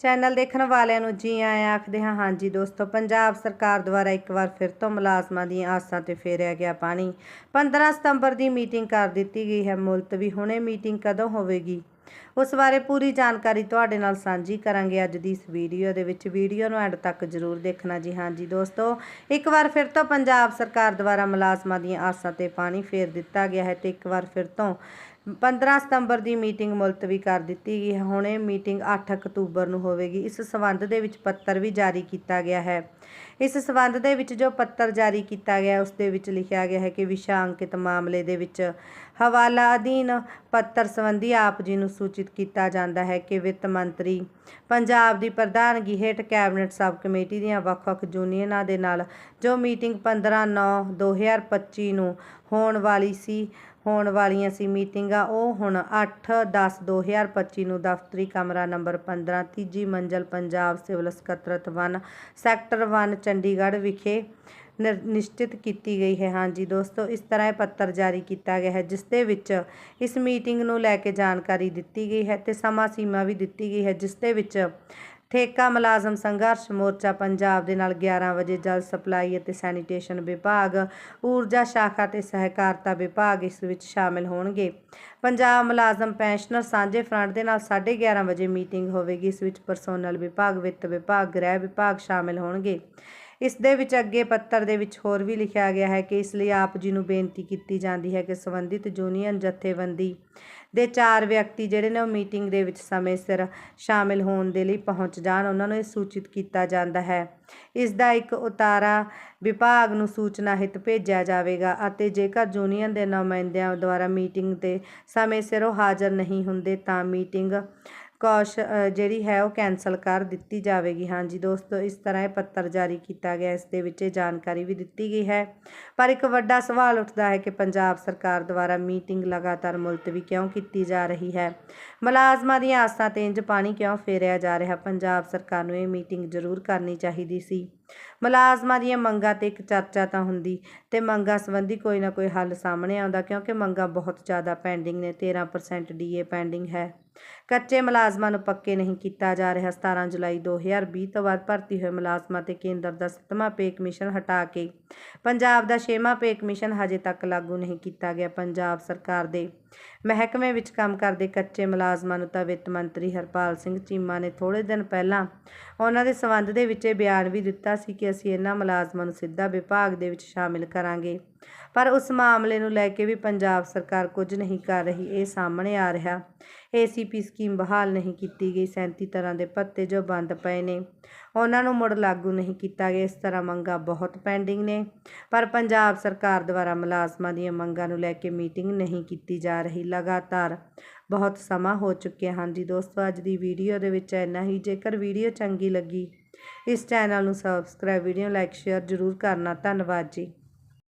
Channel ਦੇਖਣ ਵਾਲਿਆਂ ਨੂੰ ਜੀ ਆਇਆਂ ਆਖਦੇ ਹਾਂ, ਹਾਂਜੀ ਦੋਸਤੋ, ਪੰਜਾਬ ਸਰਕਾਰ ਦੁਆਰਾ ਇੱਕ ਵਾਰ ਫਿਰ ਤੋਂ ਮੁਲਾਜ਼ਮਾਂ ਦੀਆਂ ਆਸਾਂ ਤੇ ਫੇਰਿਆ ਗਿਆ ਪਾਣੀ। 15 ਸਤੰਬਰ ਦੀ ਮੀਟਿੰਗ ਕਰ ਦਿੱਤੀ ਗਈ ਹੈ। ਮੁਲਤਵੀ ਹੁਣੇ ਮੀਟਿੰਗ ਕਦੋਂ ਹੋਵੇਗੀ? ਉਸ ਬਾਰੇ ਪੂਰੀ ਜਾਣਕਾਰੀ ਤੁਹਾਡੇ ਨਾਲ ਸਾਂਝੀ ਕਰਾਂਗੇ ਅੱਜ ਦੀ ਇਸ ਵੀਡੀਓ ਦੇ ਵਿੱਚ। ਵੀਡੀਓ ਨੂੰ ਐਂਡ ਤੱਕ ਜ਼ਰੂਰ ਦੇਖਣਾ ਜੀ। ਹਾਂਜੀ ਦੋਸਤੋ, ਇੱਕ ਵਾਰ ਫਿਰ ਤੋਂ ਪੰਜਾਬ ਸਰਕਾਰ ਦੁਆਰਾ ਮੁਲਾਜ਼ਮਾਂ ਦੀਆਂ ਆਸਾਂ ਤੇ ਪਾਣੀ ਫੇਰ ਦਿੱਤਾ ਗਿਆ ਹੈ ਤੇ ਇੱਕ ਵਾਰ ਫਿਰ ਤੋਂ 15 ਸਤੰਬਰ ਦੀ ਮੀਟਿੰਗ ਮੁਲਤਵੀ ਕਰ ਦਿੱਤੀ ਗਈ ਹੈ। ਹੁਣ ਇਹ ਮੀਟਿੰਗ 8 ਅਕਤੂਬਰ ਨੂੰ ਹੋਵੇਗੀ। ਇਸ ਸਬੰਧ ਦੇ ਵਿੱਚ ਪੱਤਰ ਵੀ ਜਾਰੀ ਕੀਤਾ ਗਿਆ ਹੈ। ਇਸ ਸਬੰਧ ਦੇ ਵਿੱਚ ਜੋ ਪੱਤਰ ਜਾਰੀ ਕੀਤਾ ਗਿਆ ਉਸ ਦੇ ਵਿੱਚ ਲਿਖਿਆ ਗਿਆ ਹੈ ਕਿ ਵਿਸ਼ਾ ਅੰਕਿਤ ਮਾਮਲੇ ਦੇ ਵਿੱਚ ਹਵਾਲਾ ਅਧੀਨ ਪੱਤਰ ਸੰਬੰਧੀ ਆਪ ਜੀ ਨੂੰ ਸੂਚਿਤ ਕੀਤਾ ਜਾਂਦਾ ਹੈ ਕਿ ਵਿੱਤ ਮੰਤਰੀ ਪੰਜਾਬ ਦੀ ਪ੍ਰਧਾਨਗੀ ਹੇਠ ਕੈਬਨਿਟ ਸਬ ਕਮੇਟੀ ਦੀਆਂ ਵੱਖ-ਵੱਖ ਯੂਨੀਅਨਾਂ ਦੇ ਨਾਲ ਜੋ ਮੀਟਿੰਗ 15/9/2025 ਨੂੰ ਹੋਣ ਵਾਲੀ ਸੀ, ਹੋਣ ਵਾਲੀਆਂ ਸੀ ਮੀਟਿੰਗਾਂ, ਉਹ ਹੁਣ 8/10/2025 ਨੂੰ ਦਫ਼ਤਰੀ ਕਮਰਾ ਨੰਬਰ 15 ਤੀਜੀ ਮੰਜ਼ਲ ਪੰਜਾਬ ਸਿਵਲ ਸਕੱਤਰਤ 1 ਸੈਕਟਰ 1 ਚੰਡੀਗੜ੍ਹ ਵਿਖੇ ਨਿਸ਼ਚਿਤ ਕੀਤੀ ਗਈ ਹੈ। ਹਾਂਜੀ ਦੋਸਤੋ, ਇਸ ਤਰ੍ਹਾਂ ਇਹ ਪੱਤਰ ਜਾਰੀ ਕੀਤਾ ਗਿਆ ਹੈ, ਜਿਸ ਦੇ ਵਿੱਚ ਇਸ ਮੀਟਿੰਗ ਨੂੰ ਲੈ ਕੇ ਜਾਣਕਾਰੀ ਦਿੱਤੀ ਗਈ ਹੈ ਤੇ ਸਮਾਂ ਸੀਮਾ ਵੀ ਦਿੱਤੀ ਗਈ ਹੈ, ਜਿਸ ਦੇ ਵਿੱਚ ਠੇਕਾ ਮੁਲਾਜ਼ਮ ਸੰਘਰਸ਼ ਮੋਰਚਾ ਪੰਜਾਬ ਦੇ ਨਾਲ 11 ਵਜੇ ਜਲ ਸਪਲਾਈ ਅਤੇ ਸੈਨੀਟੇਸ਼ਨ ਵਿਭਾਗ, ਊਰਜਾ ਸ਼ਾਖਾ ਤੇ ਸਹਿਕਾਰਤਾ ਵਿਭਾਗ ਇਸ ਵਿੱਚ ਸ਼ਾਮਿਲ ਹੋਣਗੇ। ਪੰਜਾਬ ਮੁਲਾਜ਼ਮ ਪੈਨਸ਼ਨਰ ਸਾਂਝੇ ਫਰੰਟ ਦੇ ਨਾਲ 11:30 ਵਜੇ ਮੀਟਿੰਗ ਹੋਵੇਗੀ, ਇਸ ਵਿੱਚ ਪਰਸੋਨਲ ਵਿਭਾਗ, ਵਿੱਤ ਵਿਭਾਗ, ਗ੍ਰਹਿ ਵਿਭਾਗ ਸ਼ਾਮਿਲ ਹੋਣਗੇ। ਇਸ ਦੇ ਵਿੱਚ ਅੱਗੇ ਪੱਤਰ ਦੇ ਵਿੱਚ ਹੋਰ ਵੀ ਲਿਖਿਆ ਗਿਆ ਹੈ ਕਿ ਇਸ ਲਈ ਆਪ ਜੀ ਨੂੰ ਬੇਨਤੀ ਕੀਤੀ ਜਾਂਦੀ ਹੈ ਕਿ ਸੰਬੰਧਿਤ ਯੂਨੀਅਨ ਜਥੇਬੰਦੀ ਦੇ ਚਾਰ ਵਿਅਕਤੀ ਜਿਹੜੇ ਨੇ ਉਹ ਮੀਟਿੰਗ ਦੇ ਵਿੱਚ ਸਮੇਂ ਸਿਰ ਸ਼ਾਮਿਲ ਹੋਣ ਦੇ ਲਈ ਪਹੁੰਚ ਜਾਣ, ਉਹਨਾਂ ਨੂੰ ਇਹ ਸੂਚਿਤ ਕੀਤਾ ਜਾਂਦਾ ਹੈ। ਇਸ ਦਾ ਇੱਕ ਉਤਾਰਾ ਵਿਭਾਗ ਨੂੰ ਸੂਚਨਾ ਹਿਤ ਭੇਜਿਆ ਜਾਵੇਗਾ ਅਤੇ ਜੇਕਰ ਯੂਨੀਅਨ ਦੇ ਨੁਮਾਇੰਦਿਆਂ ਦੁਆਰਾ ਮੀਟਿੰਗ ਤੇ ਸਮੇਂ ਸਿਰ ਉਹ ਹਾਜ਼ਰ ਨਹੀਂ ਹੁੰਦੇ ਤਾਂ ਮੀਟਿੰਗ ਕੌਸ਼ ਜਿਹੜੀ ਹੈ ਉਹ ਕੈਂਸਲ ਕਰ ਦਿੱਤੀ ਜਾਵੇਗੀ। ਹਾਂਜੀ ਦੋਸਤੋ, ਇਸ ਤਰ੍ਹਾਂ ਇਹ ਪੱਤਰ ਜਾਰੀ ਕੀਤਾ ਗਿਆ। ਇਸ ਦੇ ਵਿੱਚ ਇਹ ਜਾਣਕਾਰੀ ਵੀ ਦਿੱਤੀ ਗਈ ਹੈ। ਪਰ ਇੱਕ ਵੱਡਾ ਸਵਾਲ ਉੱਠਦਾ ਹੈ ਕਿ ਪੰਜਾਬ ਸਰਕਾਰ ਦੁਆਰਾ ਮੀਟਿੰਗ ਲਗਾਤਾਰ ਮੁਲਤਵੀ ਕਿਉਂ ਕੀਤੀ ਜਾ ਰਹੀ ਹੈ? ਮੁਲਾਜ਼ਮਾਂ ਦੀਆਂ ਆਸਾਂ ਤੇ ਇੰਜ ਪਾਣੀ ਕਿਉਂ ਫੇਰਿਆ ਜਾ ਰਿਹਾ? ਪੰਜਾਬ ਸਰਕਾਰ ਨੂੰ ਇਹ ਮੀਟਿੰਗ ਜ਼ਰੂਰ ਕਰਨੀ ਚਾਹੀਦੀ ਸੀ। ਮੁਲਾਜ਼ਮਾਂ ਦੀਆਂ ਮੰਗਾਂ ਤੇ ਇੱਕ ਚਰਚਾ ਤਾਂ ਹੁੰਦੀ ਤੇ ਮੰਗਾਂ ਸੰਬੰਧੀ ਕੋਈ ਨਾ ਕੋਈ ਹੱਲ ਸਾਹਮਣੇ ਆਉਂਦਾ ਕਿਉਂਕਿ ਮੰਗਾਂ ਬਹੁਤ ਜ਼ਿਆਦਾ ਪੈਂਡਿੰਗ ਨੇ। 13% ਡੀਏ ਪੈਂਡਿੰਗ ਹੈ। ਕੱਚੇ ਮੁਲਾਜ਼ਮਾਂ ਨੂੰ ਪੱਕੇ ਨਹੀਂ ਕੀਤਾ ਜਾ ਰਿਹਾ। 17 ਜੁਲਾਈ 2020 ਤੋਂ ਬਾਅਦ ਭਰਤੀ ਹੋਏ ਮੁਲਾਜ਼ਮਾਂ ਤੇ ਕੇਂਦਰ ਦਾ 7ਵਾਂ ਪੇ ਕਮਿਸ਼ਨ ਹਟਾ ਕੇ ਪੰਜਾਬ ਦਾ 6ਵਾਂ ਪੇ ਕਮਿਸ਼ਨ ਹਜੇ ਤੱਕ ਲਾਗੂ ਨਹੀਂ ਕੀਤਾ ਗਿਆ। ਪੰਜਾਬ ਸਰਕਾਰ ਦੇ ਮਹਿਕਮੇ ਵਿੱਚ ਕੰਮ ਕਰਦੇ ਕੱਚੇ ਮੁਲਾਜ਼ਮਾਂ ਨੂੰ ਤਾਂ ਵਿੱਤ ਮੰਤਰੀ ਹਰਪਾਲ ਸਿੰਘ ਚੀਮਾ ਨੇ ਥੋੜੇ ਦਿਨ ਪਹਿਲਾਂ ਉਹਨਾਂ ਦੇ ਸੰਬੰਧ ਦੇ ਵਿੱਚ ਇਹ ਬਿਆਨ ਵੀ ਦਿੱਤਾ ਸੀ ਕਿ ਅਸੀਂ ਇਹਨਾਂ ਮੁਲਾਜ਼ਮਾਂ ਨੂੰ ਸਿੱਧਾ ਵਿਭਾਗ ਦੇ ਵਿੱਚ ਸ਼ਾਮਿਲ ਕਰਾਂਗੇ। ਪਰ ਉਸ ਮਾਮਲੇ ਨੂੰ ਲੈ ਕੇ ਵੀ ਪੰਜਾਬ ਸਰਕਾਰ ਕੁਝ ਨਹੀਂ ਕਰ ਰਹੀ, ਇਹ ਸਾਹਮਣੇ ਆ ਰਿਹਾ। ਏਸੀਪੀ ਸਕੀਮ ਬਹਾਲ ਨਹੀਂ ਕੀਤੀ ਗਈ। 37 ਤਰ੍ਹਾਂ ਦੇ ਭੱਤੇ ਜੋ ਬੰਦ ਪਏ ਨੇ। ਉਹਨਾਂ ਨੂੰ ਮੁੜ ਲਾਗੂ ਨਹੀਂ ਕੀਤਾ ਗਿਆ। ਇਸ ਤਰ੍ਹਾਂ ਮੰਗਾਂ ਬਹੁਤ ਪੈਂਡਿੰਗ ਨੇ। ਪਰ ਪੰਜਾਬ ਸਰਕਾਰ ਦੁਆਰਾ ਮੁਲਾਜ਼ਮਾਂ ਦੀਆਂ ਮੰਗਾਂ ਨੂੰ ਲੈ ਕੇ ਮੀਟਿੰਗ ਨਹੀਂ ਕੀਤੀ ਜਾ ਰਹੀ। ਲਗਾਤਾਰ ਬਹੁਤ ਸਮਾਂ ਹੋ ਚੁੱਕਿਆ ਜੀ ਦੋਸਤੋ। ਅੱਜ ਦੀ ਵੀਡੀਓ ਦੇ ਵਿੱਚ ਇੰਨਾ ਹੀ। ਜੇਕਰ ਵੀਡੀਓ ਚੰਗੀ ਲੱਗੀ, ਇਸ ਚੈਨਲ ਨੂੰ ਸਬਸਕ੍ਰਾਈਬ ਵੀਡੀਓ ਲਾਈਕ ਸ਼ੇਅਰ ਜ਼ਰੂਰ ਕਰਨਾ। ਧੰਨਵਾਦ ਜੀ।